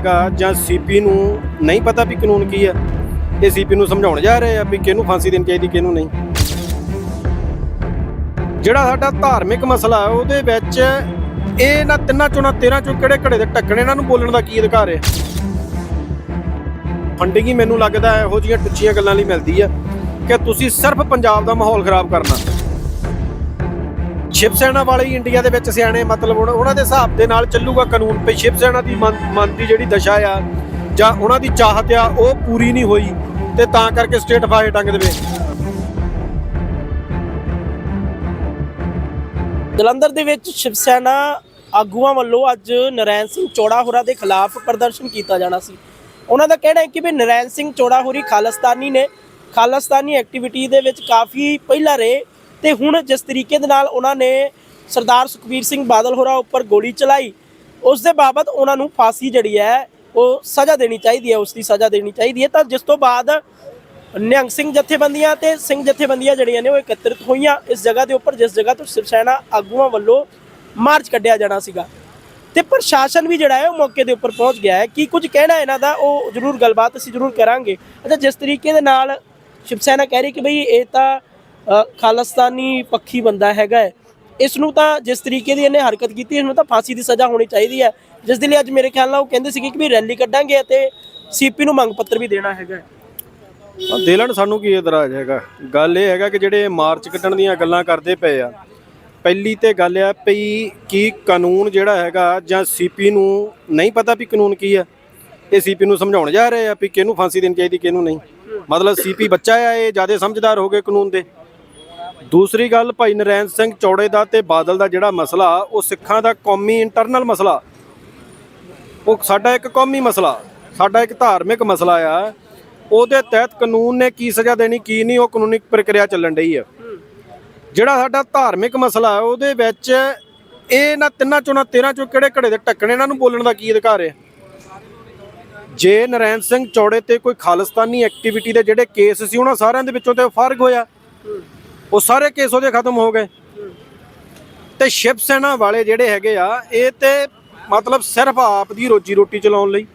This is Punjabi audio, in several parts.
ਹੈਗਾ ਜਾਂ ਸੀਪੀ ਨੂੰ ਨਹੀਂ ਪਤਾ ਵੀ ਕਾਨੂੰਨ ਕੀ ਹੈ ਇਹ ਸੀਪੀ ਨੂੰ ਸਮਝਾਉਣ ਜਾ ਰਹੇ ਆ ਵੀ ਕਿਹਨੂੰ ਫਾਂਸੀ ਦੇਣੀ ਚਾਹੀਦੀ, ਕਿਹਨੂੰ ਨਹੀਂ। ਜਿਹੜਾ ਸਾਡਾ ਧਾਰਮਿਕ ਮਸਲਾ ਹੈ ਉਹਦੇ ਵਿੱਚ ਇਹ ਨਾ ਤਿੰਨਾਂ ਚੋਂ ਨਾ 13 ਚੋਂ ਕਿਹੜੇ ਘੜੇ ਦੇ ਢੱਕਣੇ, ਇਹਨਾਂ ਨੂੰ ਬੋਲਣ ਦਾ ਕੀ ਅਧਿਕਾਰ ਹੈ ਫੰਡਿੰਗ ਹੀ ਮੈਨੂੰ ਲੱਗਦਾ ਇਹੋ ਜਿਹੀਆਂ ਟੁੱਚੀਆਂ ਗੱਲਾਂ ਲਈ ਮਿਲਦੀ ਹੈ ਕਿ ਤੁਸੀਂ ਸਿਰਫ ਪੰਜਾਬ ਦਾ ਮਾਹੌਲ ਖਰਾਬ ਕਰਨਾ। ਸ਼ਿਵ ਸੈਨਾ ਵਾਲੇ ਹੀ ਇੰਡੀਆ ਦੇ ਵਿੱਚ ਸਿਆਣੇ, ਮਤਲਬ ਉਹਨਾਂ- ਉਹਨਾਂ ਦੇ ਹਿਸਾਬ ਦੇ ਨਾਲ ਚੱਲੂਗਾ ਕਾਨੂੰਨ ਪਈ ਸ਼ਿਵ ਸੈਨਾ ਦੀ ਮਨ ਦੀ ਜਿਹੜੀ ਦਸ਼ਾ ਆ, ਜਾਂ ਉਹਨਾਂ ਦੀ ਚਾਹਤ ਆ, ਉਹ ਪੂਰੀ ਨਹੀਂ ਹੋਈ ਤੇ ਤਾਂ ਕਰਕੇ ਸਟੇਟ ਫਾਇਰ ਟੰਗ ਦੇਵੇ ਜਲੰਧਰ ਦੇ ਵਿੱਚ ਸ਼ਿਵ ਸੈਨਾ ਆਗੂਆਂ ਵੱਲੋਂ ਅੱਜ ਨਰੈਣ ਸਿੰਘ ਚੋੜਾ ਹੋਰਾ ਦੇ ਖਿਲਾਫ ਪ੍ਰਦਰਸ਼ਨ ਕੀਤਾ ਜਾਣਾ ਸੀ। ਉਹਨਾਂ ਦਾ ਕਹਿਣਾ ਹੈ ਕਿ ਵੀ ਨਰੈਣ ਸਿੰਘ ਚੋੜਾ ਹੋਰੀ ਖਾਲਸਤਾਨੀ ਨੇ, ਖਾਲਸਤਾਨੀ ਐਕਟੀਵਿਟੀ ਦੇ ਵਿੱਚ ਕਾਫੀ ਪਹਿਲਾਂ ਰਹੇ ਤੇ ਹੁਣ ਜਿਸ ਤਰੀਕੇ ਦੇ ਨਾਲ ਉਹਨਾਂ ਨੇ ਸਰਦਾਰ ਸੁਖਬੀਰ ਸਿੰਘ ਬਾਦਲ ਹੋਰਾਂ ਉੱਪਰ ਗੋਲੀ ਚਲਾਈ, ਉਸ ਦੇ ਬਾਬਤ ਉਹਨਾਂ ਨੂੰ ਫਾਂਸੀ ਜਿਹੜੀ ਹੈ, ਉਹ ਸਜ਼ਾ ਦੇਣੀ ਚਾਹੀਦੀ ਹੈ, ਉਸ ਦੀ ਸਜ਼ਾ ਦੇਣੀ ਚਾਹੀਦੀ ਹੈ। ਤਾਂ ਜਿਸ ਤੋਂ ਬਾਅਦ ਨਿਹੰਗ ਸਿੰਘ ਜਥੇਬੰਦੀਆਂ ਤੇ ਸਿੰਘ ਜਥੇਬੰਦੀਆਂ ਜਿਹੜੀਆਂ ਨੇ, ਉਹ ਇਕੱਤਰਿਤ ਹੋਈਆਂ। ਇਸ ਜਗ੍ਹਾ ਦੇ ਉੱਪਰ ਜਿਸ ਜਗ੍ਹਾ ਤੋਂ ਸ਼ਿਵ ਸੈਨਾ ਆਗੂਆਂ ਵੱਲੋਂ ਮਾਰਚ ਕੱਢਿਆ ਜਾਣਾ ਸੀਗਾ। ਤੇ ਪ੍ਰਸ਼ਾਸਨ ਵੀ ਜਿਹੜਾ ਹੈ, ਉਹ ਮੌਕੇ ਦੇ ਉੱਪਰ ਪਹੁੰਚ ਗਿਆ ਹੈ। ਕੀ ਕੁਝ ਕਹਿਣਾ ਇਹਨਾਂ ਦਾ, ਉਹ ਜ਼ਰੂਰ ਗੱਲਬਾਤ ਅਸੀਂ ਜ਼ਰੂਰ ਕਰਾਂਗੇ। ਅੱਛਾ, ਜਿਸ ਤਰੀਕੇ ਦੇ ਨਾਲ ਸ਼ਿਵ ਸੈਨਾ ਕਹਿ ਰਹੀ ਕਿ ਬਈ ਇਹ ਤਾਂ ਖਾਲਿਸਤਾਨੀ ਪੱਖੀ ਬੰਦਾ ਹੈਗਾ ਹੈ। ਇਸ ਨੂੰ ਤਾਂ ਜਿਸ ਤਰੀਕੇ ਦੀ ਇਹਨੇ ਹਰਕਤ ਕੀਤੀ ਇਸ ਨੂੰ ਤਾਂ ਫਾਂਸੀ ਦੀ ਸਜ਼ਾ ਹੋਣੀ ਚਾਹੀਦੀ ਹੈ। ਜਿਸ ਦੇ ਲਈ ਅੱਜ ਮੇਰੇ ਖਿਆਲ ਨਾਲ ਉਹ ਕਹਿੰਦੇ ਸੀਗੇ ਕਿ ਵੀ ਰੈਲੀ ਕੱਢਾਂਗੇ ਅਤੇ ਸੀਪੀ ਨੂੰ ਮੰਗ ਪੱਤਰ ਵੀ ਦੇਣਾ ਹੈਗਾ ਹੈ। ਦੇਲਣ ਸਾਨੂੰ ਕੀ ਇਤਰਾਜ਼ ਹੈਗਾ? ਗੱਲ ਇਹ ਹੈਗਾ ਕਿ ਜਿਹੜੇ ਮਾਰਚ ਕੱਢਣ ਦੀਆਂ ਗੱਲਾਂ ਕਰਦੇ ਪਏ ਆ, ਪਹਿਲੀ ਤੇ ਗੱਲ ਆ ਪਈ ਕਿ ਕਾਨੂੰਨ ਜਿਹੜਾ ਹੈਗਾ ਜਾਂ ਸੀਪੀ ਨੂੰ ਨਹੀਂ ਪਤਾ ਵੀ ਕਾਨੂੰਨ ਕੀ ਆ ਇਹ ਸੀਪੀ ਨੂੰ ਸਮਝਾਉਣ ਜਾ ਰਹੇ ਆ ਵੀ ਕਿਹਨੂੰ ਫਾਂਸੀ ਦੇਣੀ ਚਾਹੀਦੀ, ਕਿਹਨੂੰ ਨਹੀਂ। ਮਤਲਬ ਸੀਪੀ ਬੱਚਾ ਆ, ਇਹ ਜ਼ਿਆਦਾ ਸਮਝਦਾਰ ਹੋ ਗਏ ਕਾਨੂੰਨ ਦੇ। ਦੂਸਰੀ ਗੱਲ ਭਾਈ ਨਰੈਣ ਸਿੰਘ ਚੌੜੇ ਦਾ ਤੇ ਬਾਦਲ ਦਾ ਜਿਹੜਾ ਮਸਲਾ, ਉਹ ਸਿੱਖਾਂ ਦਾ ਕੌਮੀ ਇੰਟਰਨਲ ਮਸਲਾ। ਉਹ ਸਾਡਾ ਇੱਕ ਕੌਮੀ ਮਸਲਾ, ਸਾਡਾ ਇੱਕ ਧਾਰਮਿਕ ਮਸਲਾ ਆ। ਉਹਦੇ ਤਹਿਤ ਕਾਨੂੰਨ ਨੇ ਕੀ ਸਜ਼ਾ ਦੇਣੀ, ਕੀ ਨਹੀਂ, ਉਹ ਕਾਨੂੰਨੀ ਪ੍ਰਕਿਰਿਆ ਚੱਲਣ ਰਹੀ ਆ। ਜਿਹੜਾ ਸਾਡਾ ਧਾਰਮਿਕ ਮਸਲਾ ਹੈ ਉਹਦੇ ਵਿੱਚ ਇਹ ਨਾ ਤਿੰਨਾਂ ਚੋਂ ਨਾ 13 ਚੋਂ ਕਿਹੜੇ ਘੜੇ ਦੇ ਢੱਕਣੇ, ਇਹਨਾਂ ਨੂੰ ਬੋਲਣ ਦਾ ਕੀ ਅਧਿਕਾਰ ਹੈ ਜੇ ਨਰੈਣ ਸਿੰਘ ਚੌੜੇ ਤੇ ਕੋਈ ਖਾਲਿਸਤਾਨੀ ਐਕਟੀਵਿਟੀ ਦੇ ਜਿਹੜੇ ਕੇਸ ਸੀ, ਉਹਨਾਂ ਸਾਰਿਆਂ ਦੇ ਵਿੱਚੋਂ ਤੇ ਫ਼ਰਕ ਹੋਇਆ। ਉਹ ਸਾਰੇ ਕੇਸ ਉਹਦੇ ਖਤਮ ਹੋ ਗਏ। ਤੇ ਸ਼ਿਵ ਸੈਨਾ ਵਾਲੇ ਜਿਹੜੇ ਹੈਗੇ ਆ, ਇਹ ਤੇ ਮਤਲਬ ਸਿਰਫ ਆਪ ਦੀ ਰੋਜੀ ਰੋਟੀ ਚਲਾਉਣ ਲਈ,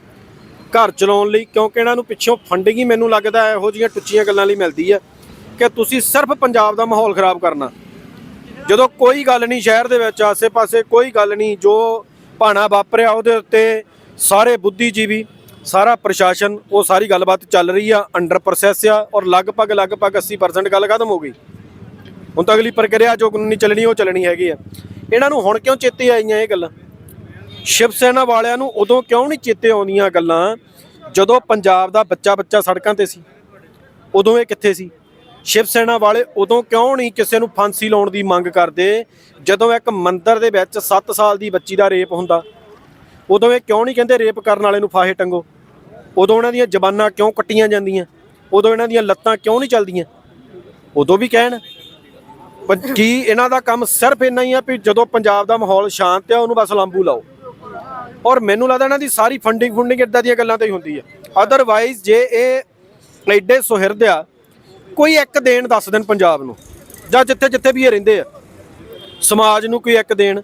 ਘਰ ਚਲਾਉਣ ਲਈ, ਕਿਉਂਕਿ ਇਹਨਾਂ ਨੂੰ ਪਿੱਛੋਂ ਫੰਡਿੰਗ ਹੀ ਮੈਨੂੰ ਲੱਗਦਾ ਇਹੋ ਜਿਹੀਆਂ ਟੁੱਚੀਆਂ ਗੱਲਾਂ ਲਈ ਮਿਲਦੀ ਹੈ ਕਿ ਤੁਸੀਂ ਸਿਰਫ ਪੰਜਾਬ ਦਾ ਮਾਹੌਲ ਖਰਾਬ ਕਰਨਾ। ਜਦੋਂ ਕੋਈ ਗੱਲ ਨਹੀਂ ਸ਼ਹਿਰ ਦੇ ਵਿੱਚ, ਆਸੇ-ਪਾਸੇ ਕੋਈ ਗੱਲ ਨਹੀਂ, ਜੋ ਭਾਣਾ ਵਾਪਰਿਆ ਉਹਦੇ ਉੱਤੇ, ਸਾਰੇ ਬੁੱਧੀਜੀਵੀ, ਸਾਰਾ ਪ੍ਰਸ਼ਾਸਨ, ਉਹ ਸਾਰੀ ਗੱਲਬਾਤ ਚੱਲ ਰਹੀ ਆ ਅੰਡਰ ਪ੍ਰੋਸੈਸ ਆ, ਔਰ ਲਗਭਗ ਲਗਭਗ 80% ਗੱਲ ਖਤਮ ਹੋ ਗਈ। ਹੁਣ ਤਾਂ ਅਗਲੀ ਪ੍ਰਕਿਰਿਆ ਜੋ ਕਾਨੂੰਨੀ ਚੱਲਣੀ, ਉਹ ਚੱਲਣੀ ਹੈਗੀ ਆ। ਇਹਨਾਂ ਨੂੰ ਹੁਣ ਕਿਉਂ ਚੇਤੇ ਆਈਆਂ ਇਹ ਗੱਲਾਂ? ਸ਼ਿਵ ਸੈਨਾ ਵਾਲਿਆਂ ਨੂੰ ਉਦੋਂ ਕਿਉਂ ਨਹੀਂ ਚੇਤੇ ਆਉਂਦੀਆਂ ਗੱਲਾਂ ਜਦੋਂ ਪੰਜਾਬ ਦਾ ਬੱਚਾ ਬੱਚਾ ਸੜਕਾਂ ਤੇ ਸੀ? ਉਦੋਂ ਇਹ ਕਿੱਥੇ ਸੀ? ਸ਼ਿਵ ਸੈਨਾ ਵਾਲੇ ਉਦੋਂ ਕਿਉਂ ਨਹੀਂ ਕਿਸੇ ਨੂੰ ਫਾਂਸੀ ਲਾਉਣ ਦੀ ਮੰਗ ਕਰਦੇ ਜਦੋਂ ਇੱਕ ਮੰਦਰ ਦੇ ਵਿੱਚ 7 ਸਾਲ ਦੀ ਬੱਚੀ ਦਾ ਰੇਪ ਹੁੰਦਾ? ਉਦੋਂ ਇਹ ਕਿਉਂ ਨਹੀਂ ਕਹਿੰਦੇ ਰੇਪ ਕਰਨ ਵਾਲੇ ਨੂੰ ਫਾਹੇ ਟੰਗੋ? ਉਦੋਂ ਉਹਨਾਂ ਦੀਆਂ ਜ਼ਬਾਨਾਂ ਕਿਉਂ ਕੱਟੀਆਂ ਜਾਂਦੀਆਂ? ਉਦੋਂ ਇਹਨਾਂ ਦੀਆਂ ਲੱਤਾਂ ਕਿਉਂ ਨਹੀਂ ਚੱਲਦੀਆਂ? ਉਦੋਂ ਵੀ ਕਹਿਣ। ਪਰ ਕੀ ਇਹਨਾਂ ਦਾ ਕੰਮ ਸਿਰਫ ਇੰਨਾ ਹੀ ਆ ਵੀ ਜਦੋਂ ਪੰਜਾਬ ਦਾ ਮਾਹੌਲ ਸ਼ਾਂਤ ਆ, ਉਹਨੂੰ ਬਸ ਲਾਂਬੂ ਲਾਓ? ਔਰ ਮੈਨੂੰ ਲੱਗਦਾ ਇਹਨਾਂ ਦੀ ਸਾਰੀ ਫੰਡਿੰਗ ਫੁੰਡਿੰਗ ਇਦਾਂ ਦੀਆਂ ਗੱਲਾਂ ਤੇ ਹੀ ਹੁੰਦੀ ਆ। ਅਦਰਵਾਈਜ਼ ਜੇ ਇਹ ਐਡੇ ਸੁਹਿਰਦ ਆ, ਕੋਈ ਇੱਕ ਦੇਣ ਦੱਸ ਦੇਣ ਪੰਜਾਬ ਨੂੰ, ਜਾਂ ਜਿੱਥੇ ਜਿੱਥੇ ਵੀ ਇਹ ਰਹਿੰਦੇ ਆ। ਸਮਾਜ ਨੂੰ ਕੋਈ ਇੱਕ ਦੇਣ,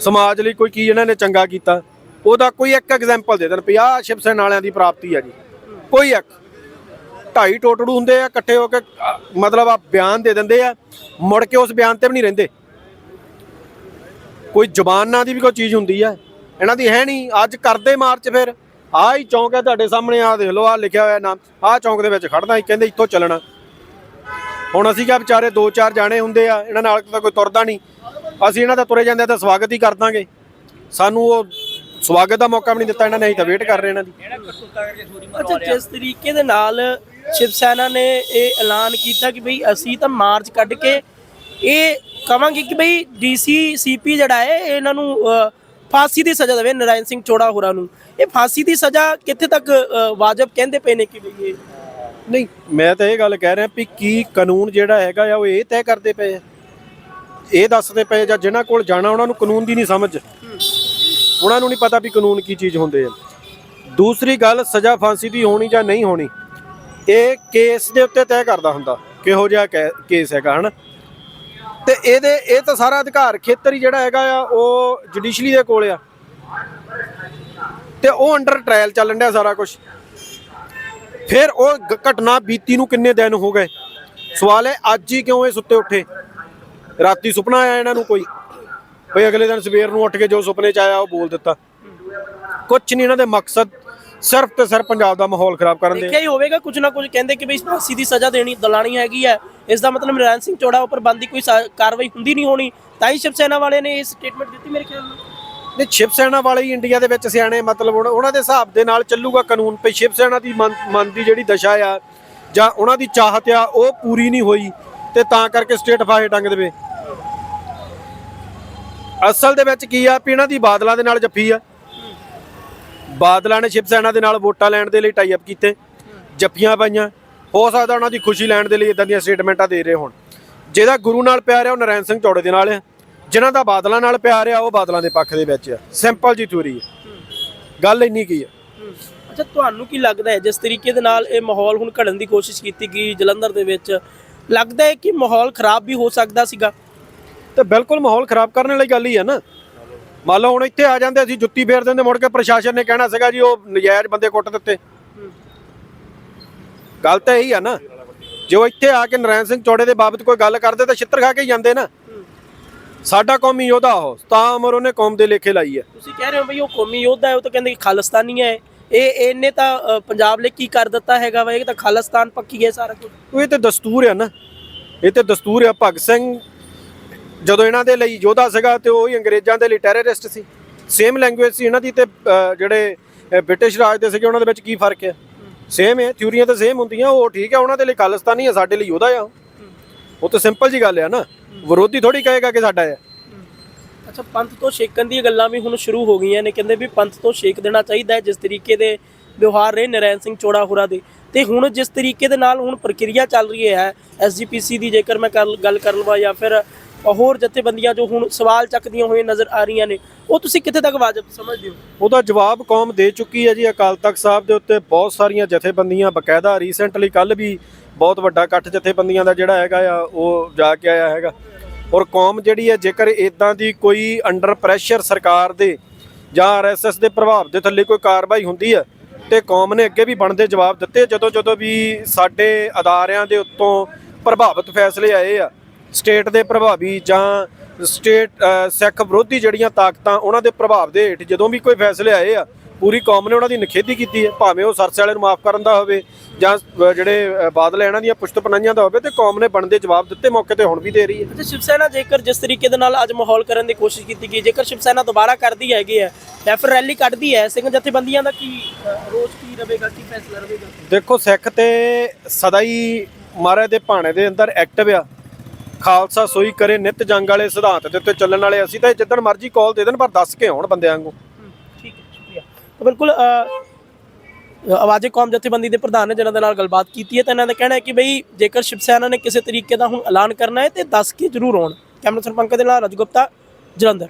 ਸਮਾਜ ਲਈ ਕੋਈ ਕੀ ਇਹਨਾਂ ਨੇ ਚੰਗਾ ਕੀਤਾ, ਉਹਦਾ ਕੋਈ ਇੱਕ ਐਗਜ਼ਾਮਪਲ ਦੇ ਦੇਣ ਵੀ ਆਹ ਸ਼ਿਵ ਸੈਨਾ ਵਾਲਿਆਂ ਦੀ ਪ੍ਰਾਪਤੀ ਆ ਜੀ। ਕੋਈ ਇੱਕ। ਢਾਈ ਟੋਟੜੂ ਹੁੰਦੇ ਆ, ਇਕੱਠੇ ਹੋ ਕੇ ਮਤਲਬ ਆ ਬਿਆਨ ਦੇ ਦਿੰਦੇ ਆ, ਮੁੜ ਕੇ ਉਸ ਬਿਆਨ ਤੇ ਵੀ ਨਹੀਂ ਰਹਿੰਦੇ। ਕੋਈ ਜ਼ਬਾਨਾਂ ਦੀ ਵੀ ਕੋਈ ਚੀਜ਼ ਹੁੰਦੀ ਆ, ਇਹਨਾਂ ਦੀ ਹੈ ਨਹੀਂ। ਅੱਜ ਕਰਦੇ ਮਾਰਚ ਫਿਰ, ਆਹ ਹੀ ਚੌਂਕ ਹੈ ਤੁਹਾਡੇ ਸਾਹਮਣੇ ਆ ਦੇਖ ਲਓ ਆ ਲਿਖਿਆ ਹੋਇਆ ਨਾਮ, ਆਹ ਚੌਂਕ ਦੇ ਵਿੱਚ ਖੜਨਾ ਸੀ ਕਹਿੰਦੇ ਇੱਥੋਂ ਚੱਲਣਾ। ਹੁਣ ਅਸੀਂ ਕਿਹਾ ਵਿਚਾਰੇ ਦੋ ਚਾਰ ਜਾਣੇ ਹੁੰਦੇ ਆ, ਇਹਨਾਂ ਨਾਲ ਤਾਂ ਕੋਈ ਤੁਰਦਾ ਨਹੀਂ। ਅਸੀਂ ਇਹਨਾਂ ਦਾ ਤੁਰੇ ਜਾਂਦੇ ਤਾਂ ਸਵਾਗਤ ਹੀ ਕਰ ਦਾਂਗੇ। ਸਾਨੂੰ ਉਹ ਸਵਾਗਤ ਦਾ ਮੌਕਾ ਵੀ ਨਹੀਂ ਦਿੱਤਾ, ਇਹਨਾਂ ਨੇ ਅਸੀਂ ਤਾਂ ਵੇਟ ਕਰ ਰਹੇ ਇਹਨਾਂ ਦੀ। ਅੱਛਾ, ਜਿਸ ਤਰੀਕੇ ਦੇ ਨਾਲ ਸ਼ਿਵ ਸੈਨਾ ਨੇ ਇਹ ਐਲਾਨ ਕੀਤਾ ਕਿ ਬਈ ਅਸੀਂ ਤਾਂ ਮਾਰਚ ਕੱਢ ਕੇ ਇਹ ਕਵਾਂਗੇ ਕਿ ਬਈ ਡੀਸੀ, ਸੀਪੀ ਜਿਹੜਾ ਹੈ ਇਹਨਾਂ ਨੂੰ ਫਾਂਸੀ ਦੀ ਸਜ਼ਾ ਦੇਵੇ ਨਰਾਇਣ ਸਿੰਘ ਚੋੜਾ ਹੋਰਾਂ ਨੂੰ। ਇਹ ਫਾਂਸੀ ਦੀ ਸਜ਼ਾ ਕਿੱਥੇ ਤੱਕ ਵਾਜਬ ਕਹਿੰਦੇ ਪਏ ਨੇ ਕਿ ਬਈ ਇਹ? ਨਹੀਂ, ਮੈਂ ਤਾਂ ਇਹ ਗੱਲ ਕਹਿ ਰਿਹਾ ਵੀ ਕੀ ਕਾਨੂੰਨ ਜਿਹੜਾ ਹੈਗਾ ਆ, ਉਹ ਇਹ ਤੈਅ ਕਰਦੇ ਪਏ ਇਹ ਦੱਸਦੇ ਪਏ ਜਾਂ ਜਿਨ੍ਹਾਂ ਕੋਲ ਜਾਣਾ, ਉਹਨਾਂ ਨੂੰ ਕਾਨੂੰਨ ਦੀ ਨਹੀਂ ਸਮਝ। ਉਹਨਾਂ ਨੂੰ ਨਹੀਂ ਪਤਾ ਵੀ ਕਾਨੂੰਨ ਕੀ ਚੀਜ਼ ਹੁੰਦੇ ਆ। ਦੂਸਰੀ ਗੱਲ, ਸਜ਼ਾ ਫਾਂਸੀ ਦੀ ਹੋਣੀ ਜਾਂ ਨਹੀਂ ਹੋਣੀ। ਇਹ ਕੇਸ ਦੇ ਉੱਤੇ ਤੈਅ ਕਰਦਾ ਹੁੰਦਾ ਕਿਹੋ ਜਿਹਾ ਕੇਸ ਹੈਗਾ, ਹਨਾ? ਤੇ ਇਹਦੇ, ਇਹ ਤਾਂ ਸਾਰਾ ਅਧਿਕਾਰ ਖੇਤਰ ਹੀ ਜਿਹੜਾ ਹੈਗਾ ਆ, ਉਹ ਜੁਡੀਸ਼ਲੀ ਦੇ ਕੋਲ ਆ। ਤੇ ਉਹ ਅੰਡਰ ਟ੍ਰਾਇਲ ਚੱਲਣ ਡਿਆ ਸਾਰਾ ਕੁਝ ਫਿਰ ਉਹ ਘਟਨਾ ਬੀਤੀ ਨੂੰ ਕਿੰਨੇ ਦਿਨ ਹੋ ਗਏ? ਸਵਾਲ ਹੈ, ਅੱਜ ਹੀ ਕਿਉਂ ਇਹ ਸੁੱਤੇ ਉੱਠੇ? ਰਾਤੀ ਸੁਪਨਾ ਆਇਆ ਇਹਨਾਂ ਨੂੰ ਕੋਈ? ਭਈ ਅਗਲੇ ਦਿਨ ਸਵੇਰ ਨੂੰ ਉੱਠ ਕੇ ਜੋ ਸੁਪਨੇ ਚ ਆਇਆ ਉਹ ਬੋਲ ਦਿੱਤਾ। ਕੁਝ ਨਹੀਂ ਇਹਨਾਂ ਦੇ ਮਕਸਦ ਸਿਰਫ ਤੇ ਸਿਰਫ ਪੰਜਾਬ ਦਾ ਮਾਹੌਲ ਖਰਾਬ ਕਰਨ ਦੇ। ਦੇਖਿਆ ਹੀ ਹੋਵੇਗਾ ਕੁਝ ਨਾ ਕੁਝ ਕਹਿੰਦੇ ਕਿ ਬਈ ਫਾਂਸੀ ਦੀ ਸਜ਼ਾ ਦੇਣੀ ਦਲਾਣੀ ਹੈਗੀ ਹੈ। ਇਸ ਦਾ ਮਤਲਬ ਨਰਾਇਣ ਸਿੰਘ ਚੋੜਾ ਉੱਪਰ ਬੰਦੀ ਕੋਈ ਕਾਰਵਾਈ ਹੁੰਦੀ ਨਹੀਂ ਹੋਣੀ। ਤਾਂ ਹੀ ਸ਼ਿਵ ਸੈਨਾ ਵਾਲੇ ਨੇ ਇਹ ਸਟੇਟਮੈਂਟ ਦਿੱਤੀ ਮੇਰੇ ਖਿਆਲ ਨਾਲ। ਨਹੀਂ ਸ਼ਿਵ ਸੈਨਾ ਵਾਲੇ ਹੀ ਇੰਡੀਆ ਦੇ ਵਿੱਚ ਸਿਆਣੇ ਮਤਲਬ ਉਹਨਾਂ- ਦੇ ਹਿਸਾਬ ਦੇ ਨਾਲ ਚੱਲੂਗਾ ਕਾਨੂੰਨ। ਪਈ ਸ਼ਿਵ ਸੈਨਾ ਦੀ ਮਨ ਮਨ ਦੀ ਜਿਹੜੀ ਦਸ਼ਾ ਆ ਜਾਂ ਉਹਨਾਂ ਦੀ ਚਾਹਤ ਆ ਉਹ ਪੂਰੀ ਨਹੀਂ ਹੋਈ ਤੇ ਤਾਂ ਕਰਕੇ ਸਟੇਟ ਫਾਹੇ ਟੰਗ ਦੇਵੇ। ਅਸਲ ਦੇ ਵਿੱਚ ਕੀ ਆ ਵੀ ਇਹਨਾਂ ਦੀ ਬਾਦਲਾਂ ਦੇ ਨਾਲ ਜੱਫੀ ਆ। ਬਾਦਲਾਂ ਨੇ ਸ਼ਿਵ ਸੈਨਾ ਦੇ ਨਾਲ ਵੋਟਾਂ ਲੈਣ ਦੇ ਲਈ ਟਾਈ ਅਪ ਕੀਤੇ ਜੱਫੀਆਂ ਪਾਈਆਂ। ਹੋ ਸਕਦਾ ਉਹਨਾਂ ਦੀ ਖੁਸ਼ੀ ਲੈਣ ਦੇ ਲਈ ਇਦਾਂ ਦੀਆਂ ਸਟੇਟਮੈਂਟਾਂ ਦੇ ਰਹੇ ਹੋਣ। ਜਿਹਦਾ ਗੁਰੂ ਨਾਲ ਪਿਆਰ ਆ ਉਹ ਨਰੈਣ ਸਿੰਘ ਚੌੜੇ ਦੇ ਨਾਲ ਆ। ਜਿਨ੍ਹਾਂ ਦਾ ਬਾਦਲਾਂ ਨਾਲ ਪਿਆਰ ਆ ਉਹ ਬਾਦਲਾਂ ਦੇ ਪੱਖ ਦੇ ਵਿੱਚ ਆ। ਸਿੰਪਲ ਜੀ ਥਿਊਰੀ ਆ। ਗੱਲ ਇੰਨੀ ਕੀ ਆ? ਅੱਛਾ ਤੁਹਾਨੂੰ ਕੀ ਲੱਗਦਾ ਹੈ ਜਿਸ ਤਰੀਕੇ ਦੇ ਨਾਲ ਇਹ ਮਾਹੌਲ ਹੁਣ ਘੜਨ ਦੀ ਕੋਸ਼ਿਸ਼ ਕੀਤੀ ਗਈ ਜਲੰਧਰ ਦੇ ਵਿੱਚ ਲੱਗਦਾ ਹੈ ਕਿ ਮਾਹੌਲ ਖਰਾਬ ਵੀ ਹੋ ਸਕਦਾ ਸੀਗਾ? ਤੇ ਬਿਲਕੁਲ ਮਾਹੌਲ ਖਰਾਬ ਕਰਨ ਵਾਲੀ ਗੱਲ ਹੀ ਆ ਨਾ। ਮੰਨ ਲਓ ਹੁਣ ਇੱਥੇ ਆ ਜਾਂਦੇ ਅਸੀਂ ਜੁੱਤੀ ਫੇਰ ਦਿੰਦੇ ਮੁੜ ਕੇ ਪ੍ਰਸ਼ਾਸਨ ਨੇ ਕਹਿਣਾ ਸੀਗਾ ਜੀ ਉਹ ਨਜਾਇਜ਼ ਬੰਦੇ ਕੁੱਟ ਦਿੱਤੇ। ਗੱਲ ਤਾਂ ਇਹੀ ਆ ਨਾ ਜੇ ਉਹ ਇੱਥੇ ਆ ਕੇ ਨਰੈਣ ਸਿੰਘ ਚੌੜੇ ਦੇ ਬਾਬਤ ਕੋਈ ਗੱਲ ਕਰਦੇ ਤਾਂ ਛਿੱਤਰ ਖਾ ਕੇ ਜਾਂਦੇ ਨਾ। ਸਾਡਾ ਕੌਮੀ ਯੋਧਾ ਉਹ ਤਾਂ ਉਮਰ ਉਹਨੇ ਕੌਮ ਦੇ ਲੇਖੇ ਲਾਈ ਹੈ। ਤੁਸੀਂ ਕਹਿ ਰਹੇ ਹੋ ਬਈ ਉਹ ਕੌਮੀ ਯੋਧਾ ਹੈ ਉਹ ਤਾਂ ਕਹਿੰਦੇ ਕਿ ਖਾਲਿਸਤਾਨੀ ਹੈ। ਇਹ ਇਹਨੇ ਤਾਂ ਪੰਜਾਬ ਲਈ ਕੀ ਕਰ ਦਿੱਤਾ ਹੈਗਾ ਵਾ? ਇਹ ਤਾਂ ਖਾਲਿਸਤਾਨ ਪੱਕੀ ਹੈ ਸਾਰਾ ਕੁਝ। ਉਹ ਇਹ ਤੇ ਦਸਤੂਰ ਆ ਨਾ ਇਹ ਤੇ ਦਸਤੂਰ ਆ। ਭਗਤ ਸਿੰਘ ਜਦੋਂ ਇਹਨਾਂ ਦੇ ਲਈ ਯੋਧਾ ਸੀਗਾ ਤੇ ਉਹ ਹੀ ਅੰਗਰੇਜ਼ਾਂ ਦੇ ਲਈ ਟੈਰਰਿਸਟ ਸੀ। ਸੇਮ ਲੈਂਗੁਏਜ ਸੀ ਇਹਨਾਂ ਦੀ ਤੇ ਜਿਹੜੇ ਬ੍ਰਿਟਿਸ਼ ਰਾਜ ਦੇ ਸੀਗੇ, ਉਹਨਾਂ ਦੇ ਵਿੱਚ ਕੀ ਫ਼ਰਕ ਹੈ ਸੇਮ ਹੈ ਥਿਊਰੀਆਂ ਤਾਂ ਸੇਮ ਹੁੰਦੀਆਂ, ਉਹ ਠੀਕ ਹੈ ਉਹਨਾਂ ਦੇ ਲਈ ਖਾਲਿਸਤਾਨੀ ਹੈ ਸਾਡੇ ਲਈ ਯੋਧਾ ਆ ਉਹ। ਤਾਂ ਸਿੰਪਲ ਜੀ ਗੱਲ ਆ ਨਾ। ਵਿਰੋਧੀ ਥੋੜੀ ਕਹੇਗਾ ਕਿ ਸਾਡਾ ਹੈ ਅੱਛਾ, ਪੰਥ ਤੋਂ ਛੇਕਣ ਦੀਆਂ ਗੱਲਾਂ ਵੀ ਹੁਣ ਸ਼ੁਰੂ ਹੋ ਗਈਆਂ ਨੇ, ਕਹਿੰਦੇ ਵੀ ਪੰਥ ਤੋਂ ਛੇਕ ਦੇਣਾ ਚਾਹੀਦਾ ਹੈ, ਜਿਸ ਤਰੀਕੇ ਦੇ ਵਿਵਹਾਰ ਰਹੇ ਨਰੈਣ ਸਿੰਘ ਚੋੜਾ ਹੋਰਾ ਦੇ। ਤੇ ਹੁਣ ਜਿਸ ਤਰੀਕੇ ਦੇ ਨਾਲ ਹੁਣ ਪ੍ਰਕਿਰਿਆ ਚੱਲ ਰਹੀ ਹੈ, ਐਸਜੀਪੀਸੀ ਦੀ ਜੇਕਰ ਮੈਂ ਗੱਲ ਕਰ ਲਵਾਂ ਜਾਂ ਫਿਰ ਹੋਰ ਜਥੇਬੰਦੀਆਂ ਜੋ ਹੁਣ ਸਵਾਲ ਚੱਕਦੀਆਂ ਹੋਈਆਂ ਨਜ਼ਰ ਆ ਰਹੀਆਂ ਨੇ, ਉਹ ਤੁਸੀਂ ਕਿੱਥੇ ਤੱਕ ਵਾਜਬ ਸਮਝਦੇ ਹੋ? ਉਹਦਾ ਜਵਾਬ ਕੌਮ ਦੇ ਚੁੱਕੀ ਹੈ ਜੀ, ਅਕਾਲ ਤਖਤ ਸਾਹਿਬ ਦੇ ਉੱਤੇ ਬਹੁਤ ਸਾਰੀਆਂ ਜਥੇਬੰਦੀਆਂ, ਬਕਾਇਦਾ ਰੀਸੈਂਟਲੀ ਕੱਲ ਵੀ ਬਹੁਤ ਵੱਡਾ ਇਕੱਠ ਜਥੇਬੰਦੀਆਂ ਦਾ ਜਿਹੜਾ ਹੈਗਾ ਆ, ਉਹ ਜਾ ਕੇ ਆਇਆ ਹੈਗਾ। ਔਰ ਕੌਮ ਜਿਹੜੀ ਹੈ, ਜੇਕਰ ਇਦਾਂ ਦੀ ਕੋਈ ਅੰਡਰ ਪ੍ਰੈਸ਼ਰ ਸਰਕਾਰ ਦੇ ਜਾਂ ਆਰਐਸਐਸ ਦੇ ਪ੍ਰਭਾਵ ਦੇ ਥੱਲੇ ਕੋਈ ਕਾਰਵਾਈ ਹੁੰਦੀ ਹੈ, ਤੇ ਕੌਮ ਨੇ ਅੱਗੇ ਵੀ ਬਣਦੇ ਜਵਾਬ ਦਿੱਤੇ ਜਦੋਂ ਜਦੋਂ ਵੀ ਸਾਡੇ ਅਦਾਰਿਆਂ ਦੇ ਉੱਤੋਂ ਪ੍ਰਭਾਵਿਤ ਫੈਸਲੇ ਆਏ ਆ ਸਟੇਟ ਦੇ ਪ੍ਰਭਾਵੀ ਜਾਂ ਸਟੇਟ ਸਿੱਖ ਵਿਰੋਧੀ ਜਿਹੜੀਆਂ ਤਾਕਤਾਂ ਉਹਨਾਂ ਦੇ ਪ੍ਰਭਾਵ ਦੇ ਹੇਠ ਜਦੋਂ ਵੀ ਕੋਈ ਫੈਸਲੇ ਆਏ ਆ ਪੂਰੀ ਕੌਮ ਨੇ ਉਹਨਾਂ ਦੀ ਨਿਖੇਧੀ ਕੀਤੀ ਹੈ। ਭਾਵੇਂ ਉਹ ਸਰਸੇ ਵਾਲੇ ਨੂੰ ਮਾਫ ਕਰਨ ਦਾ ਹੋਵੇ ਜਾਂ ਜਿਹੜੇ ਬਾਦਲ ਹੈ ਇਹਨਾਂ ਦੀਆਂ ਪੁਸ਼ਤ ਪਨਾਈਆਂ ਦਾ ਹੋਵੇ ਤੇ ਕੌਮ ਨੇ ਬਣਦੇ ਜਵਾਬ ਦਿੱਤੇ ਮੌਕੇ ਤੇ ਹੁਣ ਵੀ ਦੇ ਰਹੀ ਹੈ। ਅੱਛਾ ਸ਼ਿਵ ਸੈਨਾ ਜੇਕਰ ਜਿਸ ਤਰੀਕੇ ਦੇ ਨਾਲ ਅੱਜ ਮਾਹੌਲ ਕਰਨ ਦੀ ਕੋਸ਼ਿਸ਼ ਕੀਤੀ ਗਈ ਜੇਕਰ ਸ਼ਿਵ ਸੈਨਾ ਦੁਬਾਰਾ ਕਰਦੀ ਹੈਗੀ ਹੈ ਜਾਂ ਫਿਰ ਰੈਲੀ ਕੱਢਦੀ ਹੈ ਸਿੰਘ ਜਥੇਬੰਦੀਆਂ ਦਾ ਕੀ ਰੋਜ਼ ਕੀ ਰਹੇਗਾ ਕੀ ਫੈਸਲਾ ਰਹੇਗਾ? ਦੇਖੋ ਸਿੱਖ ਤੇ ਸਦਾ ਹੀ ਮਹਾਰਾਜ ਦੇ ਭਾਣੇ ਦੇ ਅੰਦਰ ਐਕਟਿਵ ਆ। ਖਾਲਸਾ ਸੋਈ ਕਰੇ ਨਿਤ ਜੰਗ ਵਾਲੇ ਸਿਧਾਂਤ ਦੇ ਉੱਤੇ ਚੱਲਣ ਵਾਲੇ। ਅਸੀਂ ਤਾਂ ਜਿੱਦਣ ਮਰਜ਼ੀ ਕਾਲ ਦੇ ਦੇਣ ਪਰ ਦੱਸ ਕੇ ਆਉਣ ਬੰਦਿਆਂ ਨੂੰ ਠੀਕ ਹੈ ਸ਼ੁਕਰੀਆ। ਤਾਂ ਬਿਲਕੁਲ ਅ, ਆਵਾਜ਼ੇ ਕੌਮ ਜਥੇਬੰਦੀ ਦੇ ਪ੍ਰਧਾਨ ਨੇ ਜਿਨ੍ਹਾਂ ਦੇ ਨਾਲ ਗੱਲਬਾਤ ਕੀਤੀ ਹੈ ਤਾਂ ਇਹਨਾਂ ਦਾ ਕਹਿਣਾ ਹੈ ਕਿ ਬਈ ਜੇਕਰ ਸ਼ਿਵ ਸੈਨਾ ਨੇ ਕਿਸੇ ਤਰੀਕੇ ਦਾ ਹੁਣ ਐਲਾਨ ਕਰਨਾ ਹੈ ਤੇ ਦੱਸ ਕੇ ਜ਼ਰੂਰ ਆਉਣ। ਕੈਮਰਾ ਸਰਪੰਕ ਦੇ ਨਾਲ ਰਜ ਗੁਪਤਾ ਜਲੰਧਰ।